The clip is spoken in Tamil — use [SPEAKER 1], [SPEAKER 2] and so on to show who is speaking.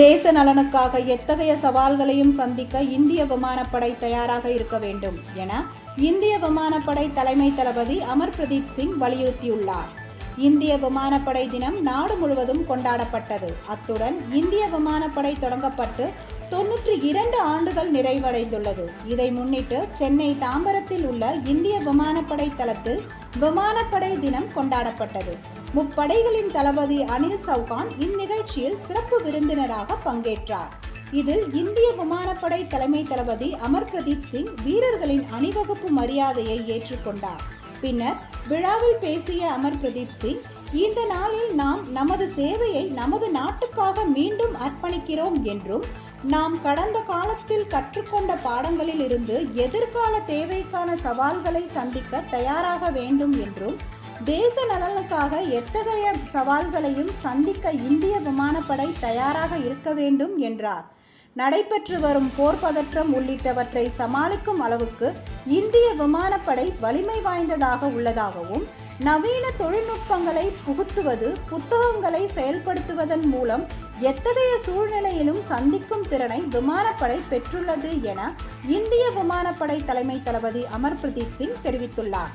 [SPEAKER 1] தேச நலனுக்காக எத்தகைய சவால்களையும் சந்திக்க இந்திய விமானப்படை தயாராக இருக்க வேண்டும் என இந்திய விமானப்படை தலைமை தளபதி அமர் பிரதீப் சிங் வலியுறுத்தியுள்ளார். இந்திய விமானப்படை தினம் நாடு முழுவதும் கொண்டாடப்பட்டது. அத்துடன் இந்திய விமானப்படை தொடங்கப்பட்டு தொன்னூற்றி இரண்டு ஆண்டுகள் நிறைவடைந்துள்ளது. இதை முன்னிட்டு சென்னை தாம்பரத்தில் உள்ள இந்திய விமானப்படை தளத்தில் விமானப்படை தினம் கொண்டாடப்பட்டது. முப்படைகளின் தளபதி அனில் சௌகான் இந்நிகழ்ச்சியில் சிறப்பு விருந்தினராக பங்கேற்றார். இதில் இந்திய விமானப்படை தலைமை தளபதி அமர் பிரதீப் சிங் வீரர்களின் அணிவகுப்பு மரியாதையை ஏற்றுக்கொண்டார். பின்னர் விழாவில் பேசிய அமர் பிரதீப் சிங் இந்த நாளில் நாம் நமது சேவையை நமது நாட்டுக்காக மீண்டும் அர்ப்பணிக்கிறோம் என்றும் நாம் கடந்த காலத்தில் கற்றுக்கொண்ட பாடங்களில் இருந்து எதிர்கால தேவைக்கான சவால்களை சந்திக்க தயாராக வேண்டும் என்றும் தேச நலனுக்காக எத்தகைய சவால்களையும் சந்திக்க இந்திய விமானப்படை தயாராக இருக்க வேண்டும் என்றார். நடைபெற்று வரும் போர் பதற்றம் உள்ளிட்டவற்றை சமாளிக்கும் அளவுக்கு இந்திய விமானப்படை வலிமை வாய்ந்ததாக உள்ளதாகவும் நவீன தொழில்நுட்பங்களை புகுத்துவது புத்தகங்களை செயல்படுத்துவதன் மூலம் எத்தகைய சூழ்நிலையிலும் சந்திக்கும் திறனை விமானப்படை பெற்றுள்ளது என இந்திய விமானப்படை தலைமை தளபதி அமர் பிரதீப் சிங் தெரிவித்துள்ளார்.